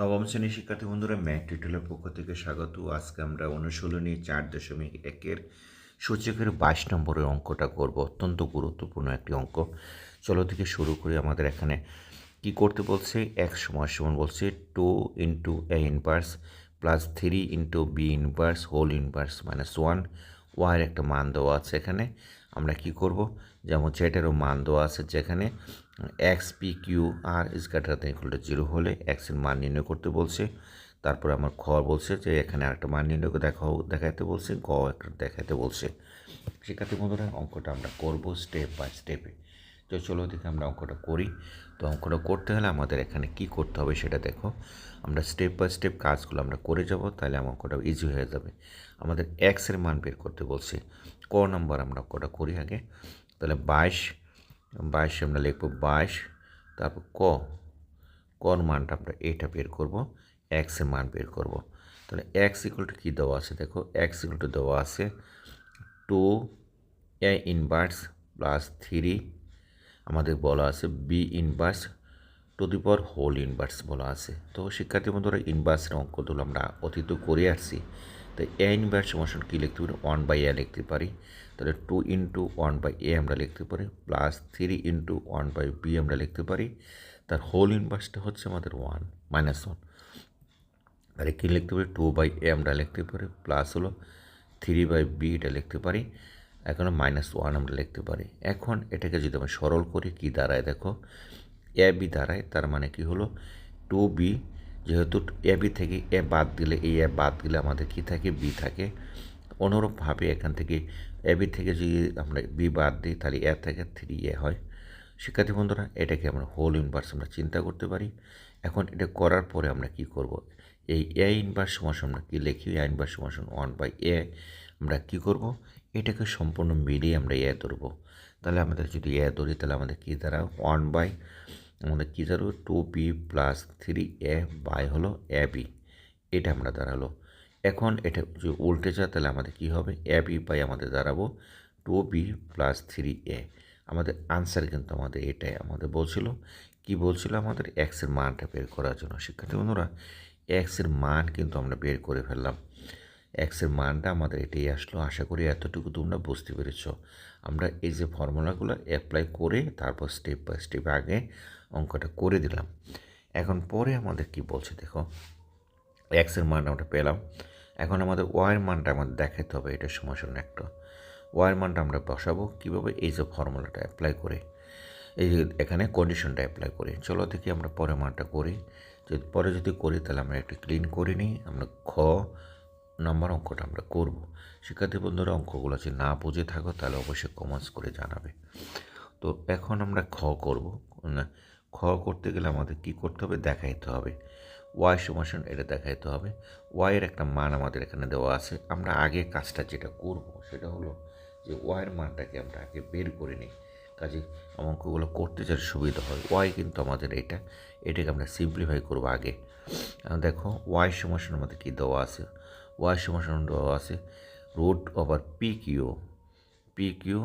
নবম শ্রেণির শিক্ষার্থী বন্ধুরা, ম্যাথ টিউটোরিয়ালের পক্ষ থেকে স্বাগত। আজকে আমরা অনুশীলনী চার দশমিক একের সূচকের বাইশ নম্বরের অঙ্কটা করব। অত্যন্ত গুরুত্বপূর্ণ একটি অঙ্ক। চলো থেকে শুরু করি আমাদের এখানে। কি করতে বলছে? এক সমান সমান বলছে two into A inverse plus three into B inverse whole inverse minus one. War একটা মান দেওয়া আছে এখানে। আমরা কি করব? যেমন জেটেরও মান দেওয়া আছে যেখানে X P Q R is equal zero হলে এক্সের মান নির্ণয় করতে বলছে। তারপরে আমার খ বলছে যে এখানে আরেকটা মান নির্ণয় দেখাও, দেখাইতে বলছে, গ একটা দেখাইতে বলছে। শিক্ষার্থী বন্ধুরা, অঙ্কটা আমরা করব স্টেপ বাই স্টেপে তো চলো দেখে আমরা অঙ্কটা করি। তো অঙ্কটা করতে হলে আমাদের এখানে কি করতে হবে সেটা দেখো। আমরা স্টেপ বাই স্টেপ কাজগুলো আমরা করে যাব, তাহলে আমার অঙ্কটা ইজি হয়ে যাবে। আমাদের এক্সের মান বের করতে বলছে। ক নম্বর আমরা অঙ্কটা করি আগে। তাহলে বাইশ বাইশে আমরা লিখব বাইশ, তারপর ক, কর মানটা আমরা এটা বের করব এক্সের মান বের করব। তাহলে এক্স ইকুয়াল টু কী দেওয়া আছে? দেখো, এক্স ইকুয়াল টু দেওয়া আছে two A inverse plus three, আমাদের বলা আছে B inverse to the power whole inverse বলা আছে। তো শিক্ষার্থী বন্ধুরা, ইনভার্সের অঙ্কগুলো আমরা অতীত করে আসছি। তো এ ইনভার্স সমাসন কী লিখতে পারি? ওয়ান বাই এ লিখতে পারি। তাহলে two into one by A আমরা লিখতে পারি plus three into one by B আমরা লিখতে পারি। তার হোল ইনভার্সটা হচ্ছে আমাদের ওয়ান মাইনাস ওয়ান তাহলে কী লিখতে পারি? টু বাই এ আমরা লিখতে পারি প্লাস হলো থ্রি বাই বি এটা লিখতে পারি। এখন মাইনাস ওয়ান আমরা লিখতে পারি। এখন এটাকে যদি আমরা সরল করি, কী দাঁড়ায় দেখো? এ বি দাঁড়ায়, তার মানে কি হলো? টু বি যেহেতু এ, বি থেকে এ বাদ দিলে এই, এ বাদ দিলে আমাদের কী থাকে? বি থাকে। অনুরূপভাবে এখান থেকে এ, বি থেকে যদি আমরা বি বাদ দিই, তাহলে এ থেকে থ্রি এ হয়। শিক্ষার্থী বন্ধুরা, এটাকে আমরা হোল ইনভার্স আমরা চিন্তা করতে পারি। এখন এটা করার পরে আমরা কি করব? এই এ ইনভার্স সমাসন আমরা কী লিখি? এ ইনভার্স সমাসন ওয়ান বাই এ আমরা কী করব? এটাকে সম্পূর্ণ মিলিয়ে আমরা এ ধরবো। তাহলে আমাদের যদি এ ধরি, তাহলে আমাদের কী দ্বারা ওয়ান বাই আমাদের কী দাঁড়াবো two B plus three A by হলো এ বি এটা আমরা দাঁড়াল। এখন এটা যদি উল্টে যায় তাহলে আমাদের কী হবে? এ বি বাই আমাদের দাঁড়াবো two B plus three A আমাদের আনসার কিন্তু আমাদের এটাই, আমাদের বলছিল, কি বলছিল আমাদের? এক্সের মানটা বের করার জন্য। শিক্ষার্থী বন্ধুরা এক্সের মান কিন্তু আমরা বের করে ফেললাম। এক্সের মানটা আমাদের এটাই আসলো। আশা করি এতটুকু তোমরা বুঝতে পেরেছ। আমরা এই যে ফর্মুলাগুলো অ্যাপ্লাই করে তারপর স্টেপ বাই স্টেপ আগে অঙ্কটা করে দিলাম। এখন পরে আমাদের কি বলছে দেখো? এক্সের মান আমরা পেলাম। এখন আমাদের ওয়াইয়ের মানটা আমাদের দেখাতে হবে, এটা সমাসন একটা। ওয়াইয়ের মানটা আমরা বসাবো কীভাবে? এই যে ফর্মুলাটা অ্যাপ্লাই করে। এই যে এখানে কন্ডিশনটা অ্যাপ্লাই করি। চলো দেখি আমরা পরে মানটা করি। যদি পরে যদি করি তাহলে আমরা একটু ক্লিন করে নিই। আমরা খ নম্বর অঙ্কটা আমরা করব। শিক্ষার্থী বন্ধুরা, অঙ্কগুলো যদি না বুঝে থাকো, তাহলে অবশ্যই কমেন্টস করে জানাবে। তো এখন আমরা খ করব। খ করতে গেলে আমাদের কি করতে হবে? দেখাইতে হবে। ওয়াই সমাসন এটা দেখাইতে হবে। ওয়াইয়ের একটা মান আমাদের এখানে দেওয়া আছে। আমরা আগে কাজটা যেটা করব, সেটা হলো যে ওয়াইয়ের মানটাকে আমরা আগে বের করে নিই। কাজে অঙ্কগুলো করতে যার সুবিধা হয়। ওয়াই কিন্তু আমাদের এটা, এটাকে আমরা সিম্পলিফাই করব আগে। দেখো ওয়াই সমাসন আমাদের কী দেওয়া আছে? ওয়াই সমাসন দেওয়া আছে root over P Q P Q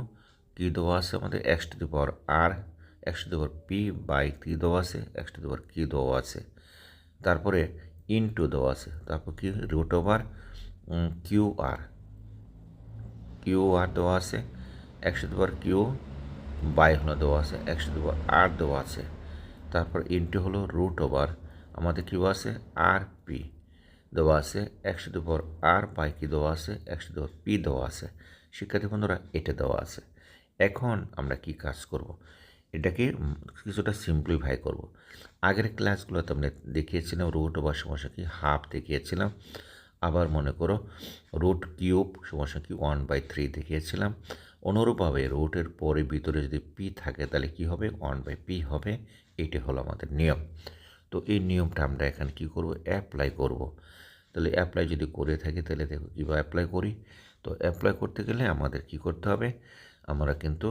কি দেওয়া আছে আমাদের X to the power R X to the power P by কী দেওয়া আছে এক্স টু দি পাওয়ার কী দেওয়া আছে তারপরে ইনটু দেওয়া আছে তারপর কি root over Q R Q R দেওয়া আছে একশো দুবার কিউ বাই হলো দেওয়া আছে একশো দুবার আর দেওয়া আছে তারপর ইনটু হলো রুট ওভার আমাদের কিউ আছে আর পি দেওয়া আছে, একশো দুবার আর বাই কি দেওয়া আছে, একশো দুবার পি দেওয়া আছে। শিক্ষার্থী বন্ধুরা, এটা দেওয়া আছে। এখন আমরা কি কাজ করব? এটাকে কিছুটা সিম্পলিফাই করব। আগের ক্লাসগুলোতে আমরা দেখিয়েছিলাম রুট বা সমস্যা কি হাফ দেখিয়েছিলাম। আবার মনে করো রুট কিউব সমস্যা কি ওয়ান বাই থ্রি দেখিয়েছিলাম। অনুরূপভাবে রুটের পরে ভিতরে যদি পি থাকে, তাহলে কি হবে? ওয়ান বাই পি হবে। এইটা হলো আমাদের নিয়ম। তো এই নিয়মটা আমরা এখানে কি করব? অ্যাপ্লাই করব। তাহলে অ্যাপ্লাই যদি করে থাকি, তাহলে দেখো কীভাবে অ্যাপ্লাই করি? তো অ্যাপ্লাই করতে গেলে আমাদের কি করতে হবে? আমরা কিন্তু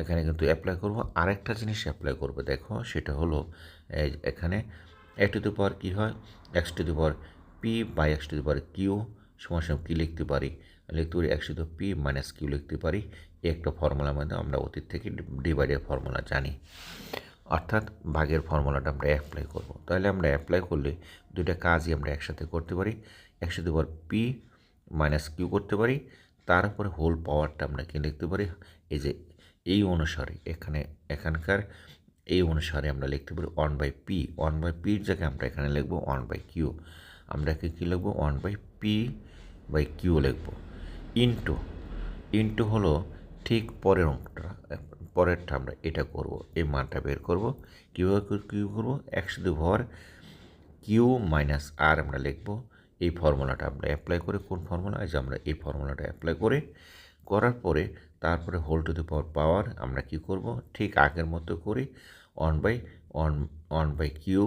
এখানে কিন্তু অ্যাপ্লাই করব। আরেকটা জিনিস অ্যাপ্লাই করব, দেখো সেটা হলো এখানে এক টু দি পাওয়ার কী হয়? X to the power P by X to the power Q সময় সময় কী লিখতে পারি? লিখতে পারি একশো টু পি মাইনাস কিউ লিখতে পারি। একটা ফর্মুলার মধ্যে আমরা অতীত থেকে ডিভাইডের ফর্মুলা জানি। অর্থাৎ ভাগের ফর্মুলাটা আমরা অ্যাপ্লাই করব। তাহলে আমরা অ্যাপ্লাই করলে দুইটা কাজই আমরা একসাথে করতে পারি। একসাথে পর পি মাইনাস কিউ করতে পারি। তারপরে হোল পাওয়ারটা আমরা কি লিখতে পারি? এই যে এই অনুসারে এখানে এখানকার এই অনুসারে আমরা লিখতে পারি one by P one by পির জায়গায় আমরা এখানে লিখব ওয়ান বাই কিউ আমরা কি কী লিখব? One by P by Q লিখব। ইন্টু ইন্টু হলো ঠিক পরের অঙ্কটা পরেরটা আমরা এটা করব, এই মানটা বের করব। কীভাবে কিউ করব? একসাথে ভর কিউ মাইনাস আর আমরা লিখব। এই ফর্মুলাটা আমরা অ্যাপ্লাই করে কোন ফর্মুলা? যে আমরা এই ফর্মুলাটা অ্যাপ্লাই করে, করার পরে তারপরে হোল টু দি পাওয়ার পাওয়ার আমরা কি করব? ঠিক আগের মতো করি one by one one by Q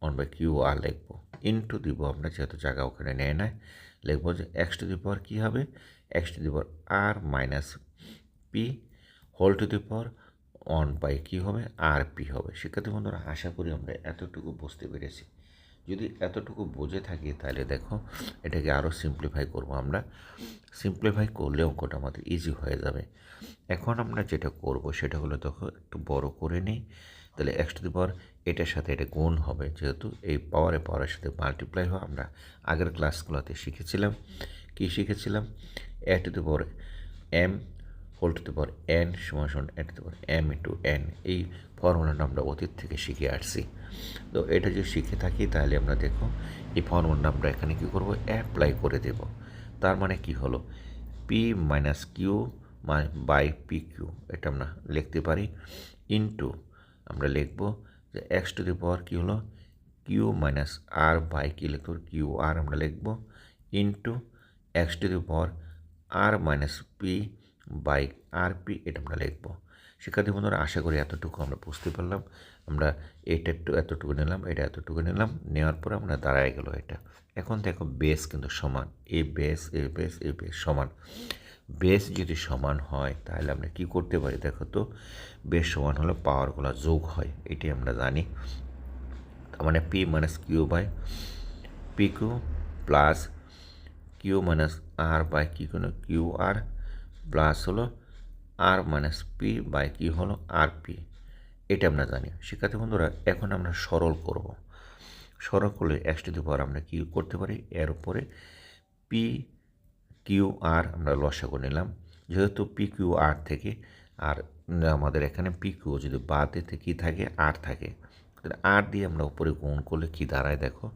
one by Q R লিখব। ইন্টু দিব আমরা, যেহেতু জায়গা ওখানে নেয় না, লিখব যে এক্স টু দি পাওয়ার কী হবে? X to the power R minus P whole to the power one by কী হবে আর পি হবে। শিক্ষার্থী বন্ধুরা, আশা করি আমরা এতটুকু বুঝতে পেরেছি। যদি এতটুকু বুঝে থাকি, তাহলে দেখো, এটাকে আরও সিম্পলিফাই করব আমরা। সিম্পলিফাই করলে অঙ্কটা আমাদের ইজি হয়ে যাবে। এখন আমরা যেটা করব, সেটা হলো তখন একটু বড় করে নিই। তাহলে এক্স টু দি পাওয়ার এটার সাথে এটা গুণ হবে। যেহেতু এই পাওয়ারে পাওয়ারের সাথে মাল্টিপ্লাই হয়, আমরা আগের ক্লাসগুলোতে শিখেছিলাম। কী শিখেছিলাম? A to the power M whole to the power N সমান সমান A to power M into N এই ফর্মুলাটা আমরা অতীত থেকে শিখে আসছি। তো এটা যদি শিখে থাকি, তাহলে আমরা দেখো, এই ফর্মুলাটা আমরা এখানে কী করব? অ্যাপ্লাই করে দেব। তার মানে কি হলো? P minus Q by P Q এটা আমরা লিখতে পারি। ইন্টু আমরা লিখব যে এক্স টু দি পাওয়ার কী হলো? কিউ মাইনাস আর বাই কী পারি। কিউ আর আমরা লিখব। Into X to the power R minus P by R P এটা আমরা লিখব। শিক্ষার্থী বন্ধুরা, আশা করি এতটুকু আমরা বুঝতে পারলাম। আমরা এটা একটু এতটুকু নিলাম, এটা এতটুকু নিলাম, নেওয়ার পর আমরা দাঁড়ায় গেল এটা। এখন দেখো, বেস কিন্তু সমান। A base A base A base সমান। বেস যদি সমান হয়, তাহলে আমরা কি করতে পারি? দেখো তো, বেস সমান হলে পাওয়ারগুলো যোগ হয় এটি আমরা জানি। তার মানে P minus Q by P Q plus Q minus R by কি কোনো কিউ আর প্লাস হলো আর মাইনাস পি বাই কি হলো আর পি এটা আমরা জানি। শিক্ষার্থী বন্ধুরা, এখন আমরা সরল করব। সরল করলে এক্স টু আমরা কি করতে পারি। এর উপরে পি কিউ আর আমরা লসাগু নিলাম। যেহেতু পি কিউ আর থেকে, আর আমাদের এখানে পি কিউ যদি বাদেতে কী থাকে আর থাকে। আর দিয়ে আমরা উপরে গুণ করলে কী দাঁড়ায় দেখো।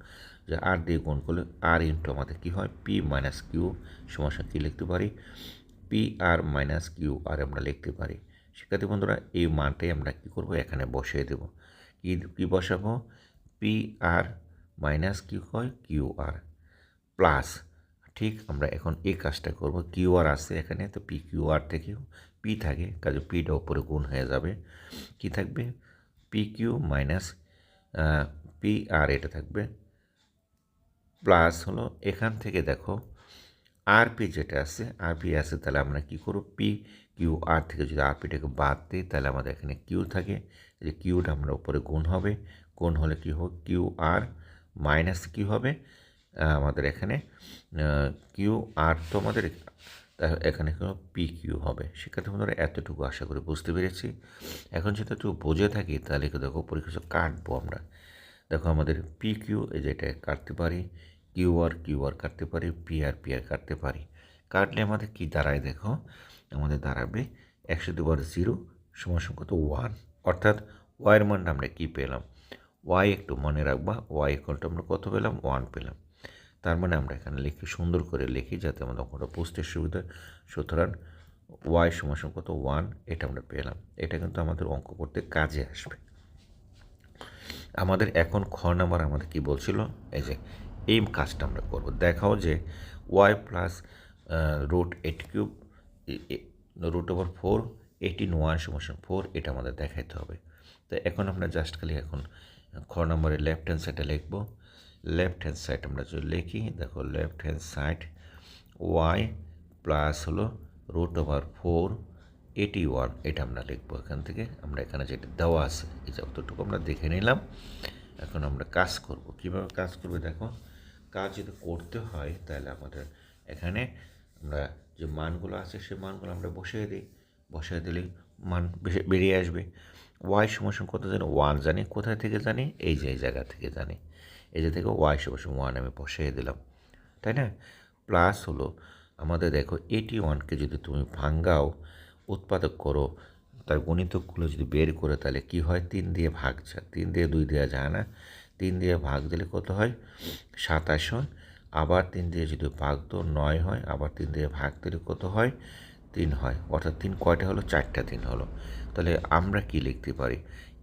যে আর দিয়ে গুণ করলে আর ইন্টু আমাদের কী হয়। পি মাইনাস কিউ সমস্যা কী লিখতে পারি। P R minus Q R আমরা লিখতে পারি। শিক্ষার্থী বন্ধুরা, এই মানটাই আমরা কী করব? এখানে বসিয়ে দেব। কী কী বসাবো? পি আর মাইনাস কিউ হয় কিউ আর প্লাস ঠিক আমরা এখন এই কাজটা করব। কিউ আর আসছে এখানে, তো পি কিউ আর থেকে পি থাকে, কাজে পিটা উপরে গুণ হয়ে যাবে। কি থাকবে? P Q minus P R এটা থাকবে। প্লাস হলো এখান থেকে দেখো আর পি যেটা আছে আর পি আছে, তাহলে আমরা কী করব? পি কিউ আর থেকে যদি আর পিটাকে বাদ দিই, তাহলে আমাদের এখানে কিউ থাকে। যে কিউটা আমরা উপরে গুণ হবে। গুণ হলে কী হোক কিউ আর মাইনাস কী হবে। আমাদের এখানে কিউ আর তো আমাদের এখানে কোনো পি কিউ হবে। শিক্ষার্থী বন্ধুরা এতটুকু আশা করি বুঝতে পেরেছি। এখন যদি একটু বুঝে থাকি, তাহলে দেখো পরে কিছু কাটবো আমরা। দেখো আমাদের পি কিউ এই যেটা কাটতে পারি। কিউ আর কিউ আর কাটতে পারি পি আর পি আর কাটতে পারি। কাটলে আমাদের কী দাঁড়ায় দেখো? আমাদের দাঁড়াবে একশো দুবার জিরো সমান কত ওয়ান। অর্থাৎ ওয়াইয়ের মানটা আমরা কী পেলাম? ওয়াই একটু মনে রাখবা, ওয়াই ইকুয়ালটা আমরা কত পেলাম? ওয়ান পেলাম। তার মানে আমরা এখানে লিখি সুন্দর করে লিখি যাতে আমাদের অঙ্কটা বুঝতে সুবিধা। সুতরাং ওয়াই সমান কত ওয়ান এটা আমরা পেলাম। এটা কিন্তু আমাদের অঙ্ক করতে কাজে আসবে। আমাদের এখন খ নাম্বার আমাদের কি বলছিল? এই যে এই কাজটা আমরা করব। দেখাও যে Y plus root eight cube root over four eighteen one সমান ফোর এটা আমাদের দেখাইতে হবে। তো এখন আমরা জাস্ট খালি এখন খ নম্বরে লেফট হ্যান্ড সাইডে লিখব। লেফট হ্যান্ড সাইড আমরা যদি লিখি, দেখো left hand side Y plus হলো root over four eighty one এটা আমরা লিখব এখান থেকে। আমরা এখানে যেটা দেওয়া আছে, এই যতটুকু আমরা দেখে নিলাম। এখন আমরা কাজ করব। কীভাবে কাজ করবে দেখো? কাজ যদি করতে হয়, তাহলে আমাদের এখানে আমরা যে মানগুলো আছে, সে মানগুলো আমরা বসিয়ে দিই। বসিয়ে দিলেই মান বেরিয়ে আসবে। ওয়াই সমান কত জানি? ওয়ান জানি। কোথায় থেকে জানি? এই যে, এই জায়গা থেকে জানি। এই যে থেকে ওয়াই সমান ওয়ান আমি বসিয়ে দিলাম। তাই না? প্লাস হলো আমাদের দেখো এইটি ওয়ানকে যদি তুমি ভাঙ্গাও, উৎপাদক করো, তার গণিতকগুলো যদি বের করে, তাহলে কি হয়? তিন দিয়ে ভাগ যায় তিন দিয়ে দুই দেওয়া যায় না। তিন দিয়ে ভাগ দিলে কত হয়? সাতাশ হয়। আবার তিন দিয়ে যদি ভাগ তো নয় হয়, আবার তিন দিয়ে ভাগ দিলে কত হয়? তিন হয়। অর্থাৎ তিন কয়টা হলো? চারটা তিন হলো। তাহলে আমরা কি লিখতে পারি?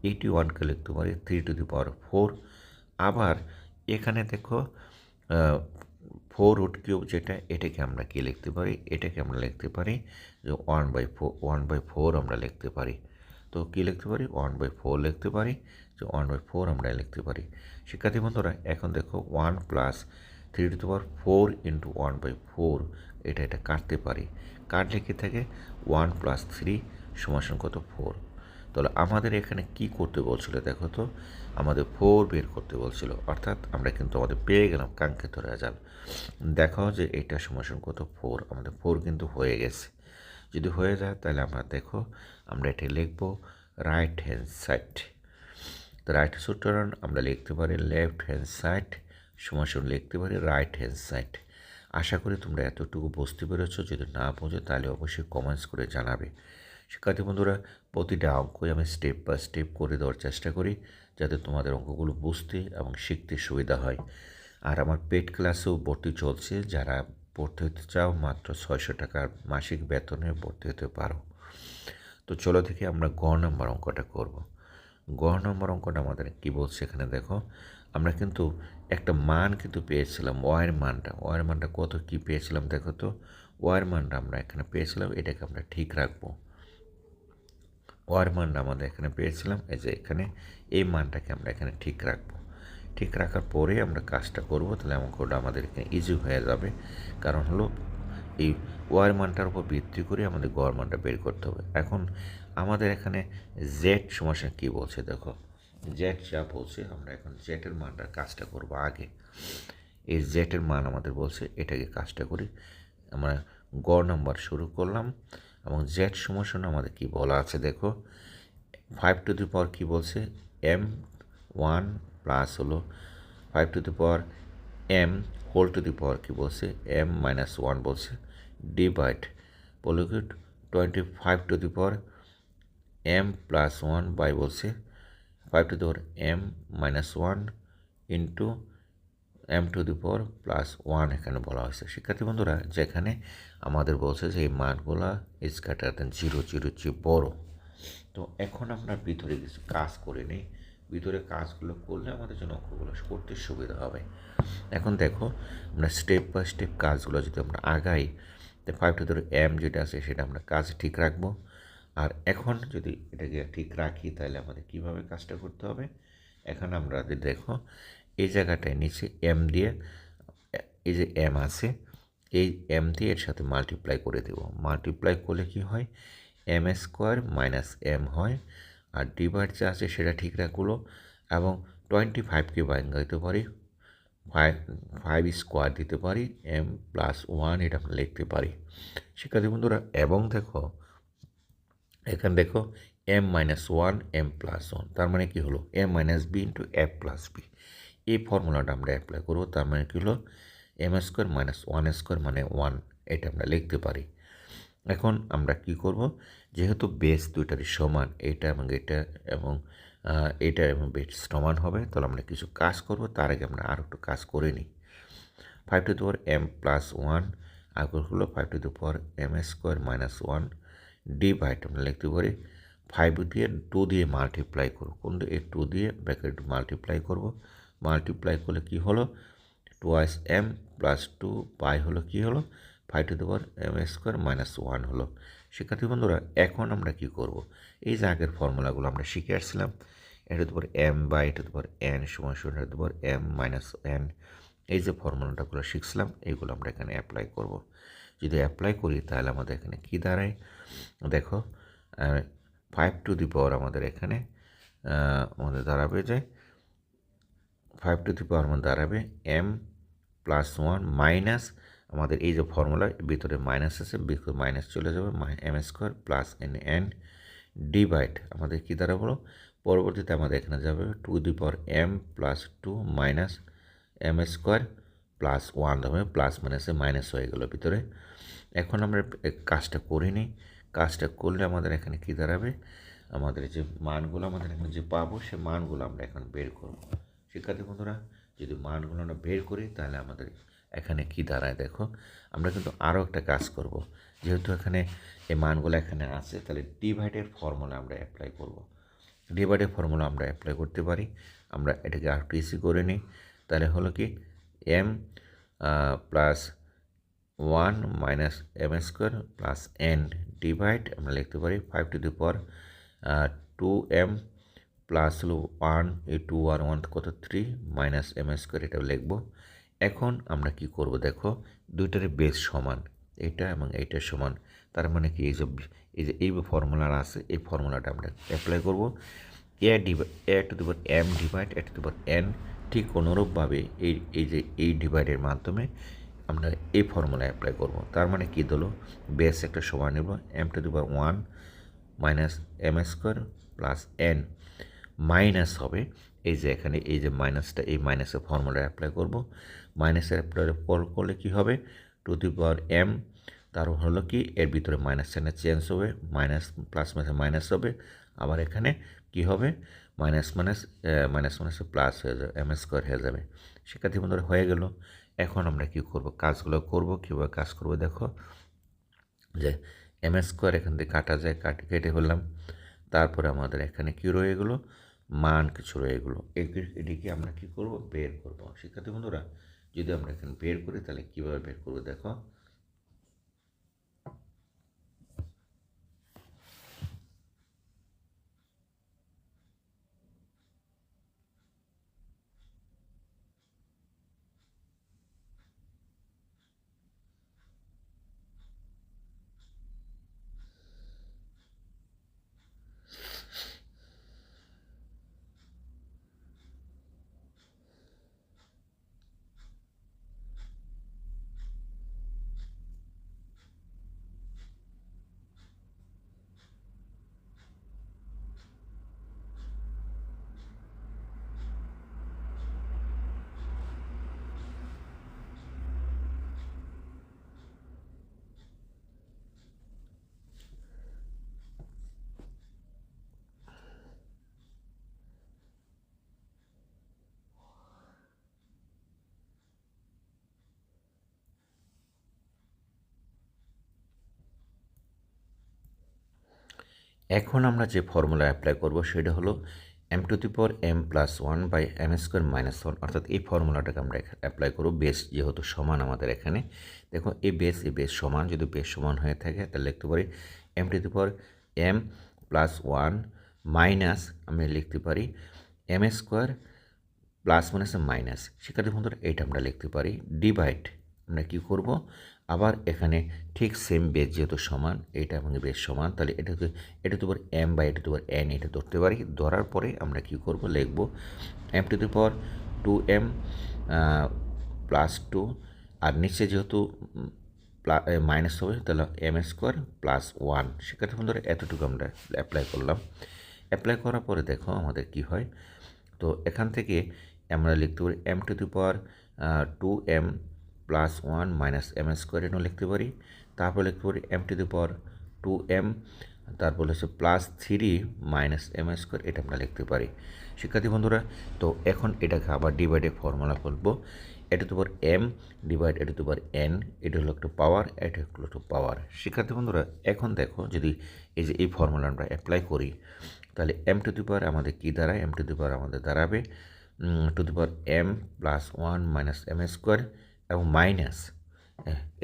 এইটি ওয়ানকে লিখতে পারি three to the power four আবার এখানে দেখো ফোর রুট কিউব যেটা, এটাকে আমরা কি লিখতে পারি? এটাকে আমরা লিখতে পারি যে one by four one by four আমরা লিখতে পারি। তো কী লিখতে পারি? ওয়ান বাই ফোর লিখতে পারি। যে ওয়ান বাই ফোর আমরা লিখতে পারি। শিক্ষার্থী বন্ধুরা, এখন দেখো one plus three to power four into one by four, এটা এটা কাটতে পারি। কাটলে কি থাকে ওয়ান প্লাস থ্রি সমান কত? ফোর। তাহলে আমাদের এখানে কি করতে বলছিল দেখো তো? আমাদের ফোর বের করতে বলছিল, অর্থাৎ আমরা কিন্তু আমাদের পেয়ে গেলাম কাঙ্ক্ষিত রেজাল্ট দেখো যে এটা সমাসন কত? ফোর। আমাদের ফোর কিন্তু হয়ে গেছে। যদি হয়ে যায় তাহলে আমরা দেখো, আমরা এটা লিখব রাইট হ্যান্ড সাইড তো রাইট সুতরাং আমরা লিখতে পারি লেফট হ্যান্ড সাইড সমাসন লিখতে পারি রাইট হ্যান্ড সাইড আশা করি তোমরা এতটুকু বুঝতে পেরেছ, যদি না বোঝো তাহলে অবশ্যই কমেন্টস করে জানাবে। শিক্ষার্থী বন্ধুরা, প্রতিটা অঙ্কই আমি স্টেপ বাই স্টেপ করে দেওয়ার চেষ্টা করি, যাতে তোমাদের অঙ্কগুলো বুঝতে এবং শিখতে সুবিধা হয়। আর আমার পেট ক্লাসেও ভর্তি চলছে, যারা ভর্তি হতে চাও মাত্র ছয়শো টাকার মাসিক বেতনে ভর্তি হতে পারো। তো চলো থেকে আমরা গ নম্বর অঙ্কটা করব। গ নম্বর অঙ্কটা আমাদের কী বলছে এখানে দেখো। আমরা কিন্তু একটা মান কিন্তু পেয়েছিলাম ওয়ার মানটা। ওয়ার মানটা কত, কী পেয়েছিলাম দেখো তো? ওয়ার মানটা আমরা এখানে পেয়েছিলাম, এটাকে আমরা ঠিক রাখব। ওয়ার মানটা আমাদের এখানে পেয়েছিলাম, এই যে এখানে এই মানটাকে আমরা এখানে ঠিক রাখব। ঠিক রাখার পরে আমরা কাজটা করব, তাহলে অঙ্কটা আমাদের এখানে ইজি হয়ে যাবে। কারণ হলো এই ওয়ার মানটার উপর ভিত্তি করে আমাদের গড় মানটা বের করতে হবে। এখন আমাদের এখানে জেড সমস্যা কী বলছে দেখো। জেড যা বলছে, আমরা এখন জেটের মানটার কাজটা করব আগে। এই জেটের মান আমাদের বলছে, এটাকে কাজটা করি আমরা গড় নাম্বার শুরু করলাম এবং জেড সমস্যা আমাদের কি বলা আছে দেখো। ফাইভ টু দি পাওয়ার কী বলছে? এম ওয়ান প্লাস হলো five to the power M whole to the power কী বলছে? এম মাইনাস ওয়ান বলছে। বলো কি twenty five to the power M plus one by বলছে five to the power M minus one into M to the power plus one এখানে বলা হয়েছে। শিক্ষার্থী বন্ধুরা, যেখানে আমাদের বলছে যে এই মানগুলা is greater than zero zero চেয়ে বড়। তো এখন আমরা ভিতরে কিছু কাজ করে নিই। ভিতরে কাজগুলো করলে আমাদের জন্য অঙ্কগুলো করতে সুবিধা হবে। এখন দেখো, আমরা স্টেপ বাই স্টেপ কাজগুলো যদি আমরা আগাই তো ফাইভ টু ধরো এম যেটা আছে সেটা আমরা কাজ ঠিক রাখব। আর এখন যদি এটাকে ঠিক রাখি, তাহলে আমাদের কীভাবে কাজটা করতে হবে? এখন আমরা দেখো, এই জায়গাটায় নিচে এম দিয়ে, এই যে এম আছে, এই এম দিয়ে এর সাথে মাল্টিপ্লাই করে দেব। মাল্টিপ্লাই করলে কি হয়? এম স্কোয়ার মাইনাস এম হয়। আর ডিভাইড যা আছে সেটা ঠিক রাখল এবং টোয়েন্টি ফাইভকে ভাঙ্গা দিতে পারি। ফাইভ ফাইভ স্কোয়ার দিতে পারি এম প্লাস ওয়ান এটা আমরা লিখতে পারি। শিক্ষার্থী বন্ধুরা, এবং দেখো, এখানে দেখো M minus one M plus one তার মানে কী হলো? M minus B into F plus B এই ফর্মুলাটা আমরা অ্যাপ্লাই করব, তার মানে কী হলো? M square minus one square মানে ওয়ান এটা আমরা লিখতে পারি। এখন আমরা কি করব? যেহেতু বেস দুইটারই সমান, এটা এবং এটা, এবং এটা এবং বেস সমান হবে। তাহলে আমরা কিছু কাজ করব। তার আগে আমরা আর একটু কাজ করে নিই। Five to power M plus one আগর হলো five to power M S square minus one divide আমরা লিখতে পারি। ফাইভ দিয়ে টু দিয়ে মাল্টিপ্লাই করব। কোন এই টু দিয়ে ব্যাকেট মাল্টিপ্লাই করব। মাল্টিপ্লাই করলে কি হলো? Twice M plus two pi হলো কি হলো? Five to power M S square minus one হলো। শিক্ষার্থী বন্ধুরা, এখন আমরা কি করব? এই যে আগের ফর্মুলাগুলো আমরা শিখে আসছিলাম। এটা তো এম বাই এটা তো এন সমান সমান এটা তো এম মাইনাস এন এই যে ফর্মুলাটাগুলো শিখছিলাম এইগুলো আমরা এখানে অ্যাপ্লাই করব। যদি অ্যাপ্লাই করি, তাহলে আমাদের এখানে কি দাঁড়ায়? দেখো ফাইভ টু দি পাওয়ার আমাদের এখানে আমাদের দাঁড়াবে যে ফাইভ টু দি পাওয়ার মধ্যে দাঁড়াবে এম প্লাস ওয়ান মাইনাস আমাদের এই যে ফর্মুলা ভিতরে মাইনাস আছে, ভিতরে মাইনাস চলে যাবে M square plus N N divide আমাদের কী দ্বারা হলো পরবর্তীতে আমাদের এখানে যাবে to the power M plus two minus M square plus one হবে প্লাস মাইনাসে মাইনাস হয়ে গেল ভিতরে। এখন আমরা কাজটা করে নিই। কাজটা করলে আমাদের এখানে কী দাঁড়াবে? আমাদের যে মানগুলো আমাদের এখানে যে পাবো, সে মানগুলো আমরা এখন বের করব। শিক্ষার্থী বন্ধুরা, যদি মানগুলো আমরা বের করি, তাহলে আমাদের এখানে কি দাঁড়ায় দেখো? আমরা কিন্তু আরও একটা কাজ করব। যেহেতু এখানে এই মানগুলো এখানে আছে, তাহলে ডিভাইডের ফর্মুলা আমরা অ্যাপ্লাই করব। ডিভাইডের ফর্মুলা আমরা অ্যাপ্লাই করতে পারি। আমরা এটাকে আর ইসি করে নিই। তাহলে হলো কি M plus one minus M square plus N divide আমরা লিখতে পারি five to the power two M plus হলো ওয়ান এই টু আর ওয়ান কত? থ্রি মাইনাস এম স্কোয়ার এটা লিখব। এখন আমরা কি করব? দেখো, দুইটারই বেস সমান এইটা এবং এইটার সমান। তার মানে কি এই যে এই যে এই ফর্মুলার আছে, এই ফর্মুলাটা আমরা অ্যাপ্লাই করব। A divide A to the power M divide A to the power N ঠিক অনুরূপভাবে এই এই যে, এই ডিভাইডের মাধ্যমে আমরা এই ফর্মুলা অ্যাপ্লাই করব। তার মানে কী হলো বেস একটা সমান নেব M to the power one minus M square plus N minus হবে। এই যে এখানে, এই যে মাইনাসটা এই মাইনাসের ফর্মুলা অ্যাপ্লাই করব। মাইনাসের অ্যাপ্লাই করলে কী হবে? টু দি পাওয়ার এম তার হলো কি? এর ভিতরে মাইনাস সাইনে চেঞ্জ হবে মাইনাস প্লাস মাইনাসে মাইনাস হবে। আবার এখানে কি হবে? মাইনাস মাইনাস মাইনাস মাইনাসে প্লাস হয়ে যাবে এম স্কোয়ার হয়ে যাবে। শিক্ষার্থী বন্ধুরা, হয়ে গেল। এখন আমরা কি করব? কাজগুলো করব, কীভাবে কাজ করব? দেখো, যে এম স্কোয়ার এখান থেকে কাটা যায়, কাটে, কেটে ফেললাম। তারপরে আমাদের এখানে কী রয়ে গেলো? মান কিছু রয়ে গেলো। এটিকে আমরা কী করব? বের করব। শিক্ষার্থী বন্ধুরা, যদি আমরা এখানে বের করি, তাহলে কীভাবে বের করব? দেখো এখন আমরা যে ফর্মুলা অ্যাপ্লাই করব সেটা হলো M to the power M plus one by M square minus one অর্থাৎ এই ফর্মুলাটাকে আমরা অ্যাপ্লাই করব বেস যেহেতু সমান আমাদের এখানে। দেখো এই বেস এই বেস সমান, যদি বেস সমান হয়ে থাকে তাহলে লিখতে পারি M to the power M plus one minus আমি লিখতে পারি এম স্কোয়ার প্লাস মাইনাসে মাইনাস সেক্ষেত্রে বন্ধুরা, এইটা আমরা লিখতে পারি। ডিভাইড আমরা কী করব? আবার এখানে ঠিক সেম বেস যেহেতু সমান, এটা এবং বেস সমান, তাহলে এটা এটা তো এম বা এটা তো এন এটা ধরতে পারি। ধরার পরে আমরা কী করব? লিখব M to the power two M plus two আর নিচে যেহেতু মাইনাস হবে, তাহলে এম স্কোয়ার প্লাস ওয়ান সেক্ষেত্রে বন্ধুরা এতটুকু আমরা অ্যাপ্লাই করলাম। অ্যাপ্লাই করার পরে দেখো আমাদের কি হয়? তো এখান থেকে আমরা লিখতে পারি M to the power two M plus one minus M square এনেও লিখতে পারি। তারপর লিখতে পারি M to the power two M তারপর হচ্ছে plus three minus M square এটা আমরা লিখতে পারি। শিক্ষার্থী বন্ধুরা, তো এখন এটাকে আবার ডিভাইডে ফর্মুলা করব এটা তো পাওয়ার এম ডিভাইড এটা তো পাওয়ার এন এটা হলো একটু পাওয়ার এটা হলো একটু পাওয়ার শিক্ষার্থী বন্ধুরা, এখন দেখো যদি এই যে এই ফর্মুলা আমরা অ্যাপ্লাই করি, তাহলে এম টু দি পাওয়ার আমাদের কী দাঁড়ায়? এম টু দি পাওয়ার আমাদের দাঁড়াবে। To the power M plus one minus M square এবং মাইনাস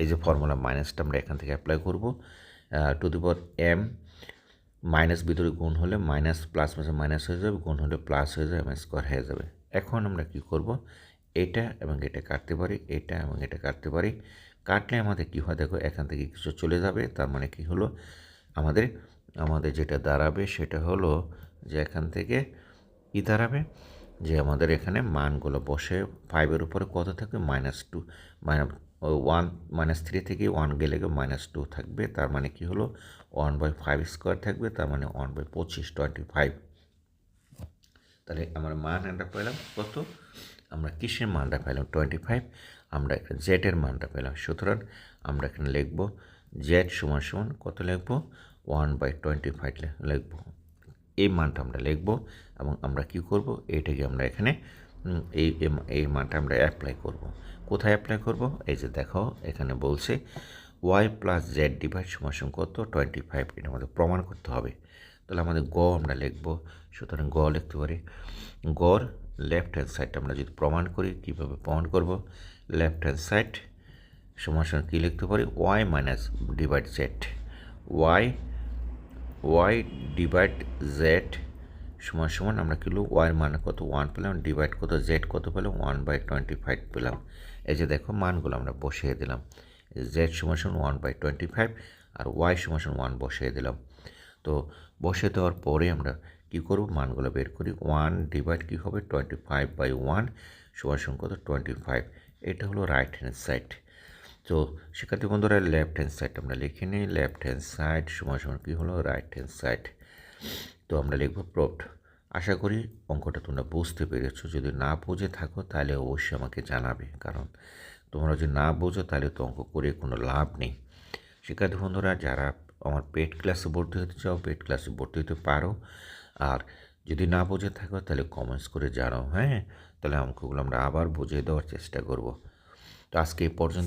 এই যে ফর্মুলা মাইনাসটা আমরা এখান থেকে অ্যাপ্লাই করব to the power M minus ভিতরে গুণ হলে মাইনাস প্লাস মাসে মাইনাস হয়ে যাবে, গুণ হলে প্লাস হয়ে যাবে এম স্কোয়ার হয়ে যাবে। এখন আমরা কি করব? এটা এবং এটা কাটতে পারি, এটা এবং এটা কাটতে পারি। কাটলে আমাদের কী হয়? দেখো, এখান থেকে কিছু চলে যাবে, তার মানে কি হলো? আমাদের আমাদের যেটা দাঁড়াবে সেটা হলো যে এখান থেকে ই দাঁড়াবে? যে আমাদের এখানে মানগুলো বসে ফাইভের উপরে কত থাকবে? Minus two one minus three থেকে ওয়ান গেলে মাইনাস টু থাকবে। তার মানে কি হলো? ওয়ান বাই ফাইভ স্কোয়ার থাকবে, তার মানে ওয়ান বাই পঁচিশ টোয়েন্টি ফাইভ তাহলে আমরা মান আমরা পেলাম কত? আমরা কিসের মানটা পেলাম? টোয়েন্টি ফাইভ আমরা এখানে জেডের মানটা পেলাম। সুতরাং আমরা এখানে লিখব জেড সমান সমান কত লিখব? ওয়ান বাই টোয়েন্টি ফাইভ লিখব। এই মানটা আমরা লিখব এবং আমরা কি করব? এইটাকে আমরা এখানে এই, এই- মানটা আমরা অ্যাপ্লাই করব। কোথায় অ্যাপ্লাই করব? এই যে দেখো, এখানে বলছে ওয়াই প্লাস জেড ডিভাইড সমান কত? টোয়েন্টি ফাইভ এটা আমাদের প্রমাণ করতে হবে। তাহলে আমাদের গ আমরা লিখব। সুতরাং গ লিখতে পারি। গর লেফট হ্যান্ড সাইডটা আমরা যদি প্রমাণ করি, কীভাবে প্রমাণ করব? লেফট হ্যান্ড সাইড সমান সমান কী লিখতে পারি? Y minus divide Z Y Y divide Z সমান সমান আমরা কিলো ওয়াইয়ের মান কত? ওয়ান পেলাম ডিভাইড কত? জেড কত পেলাম? ওয়ান বাই টোয়েন্টি ফাইভ পেলাম। এই যে দেখো, মানগুলো আমরা বসিয়ে দিলাম। জেড সমান সমান ওয়ান বাই টোয়েন্টি ফাইভ আর ওয়াই সমান সমান ওয়ান বসিয়ে দিলাম। তো বসিয়ে দেওয়ার পরে আমরা কী করব? মানগুলো বের করি। ওয়ান ডিভাইড কী হবে? টোয়েন্টি ফাইভ বাই ওয়ান সমান সমান কত? টোয়েন্টি ফাইভ এটা হলো রাইট হ্যান্ড সাইড তো শিক্ষার্থী বন্ধুরা লেফট হ্যান্ড সাইড আমরা লিখে নিই। লেফট হ্যান্ড সাইড সময় সময় কী হলো? রাইট হ্যান্ড সাইড তো আমরা লিখব প্রোট আশা করি অঙ্কটা তোমরা বুঝতে পেরেছ। যদি না বুঝে থাকো তাহলে অবশ্যই আমাকে জানাবে। কারণ তোমরা যদি না বোঝো তাহলে তো অঙ্ক করে কোনো লাভ নেই। শিক্ষার্থী বন্ধুরা, যারা আমার পেড ক্লাসে ভর্তি হতে চাও পেড ক্লাসে ভর্তি হতে পারো। আর যদি না বুঝে থাকো তাহলে কমেন্টস করে জানাও হ্যাঁ? তাহলে অঙ্কগুলো আমরা আবার বুঝিয়ে দেওয়ার চেষ্টা করব। তো আজকে এই পর্যন্ত।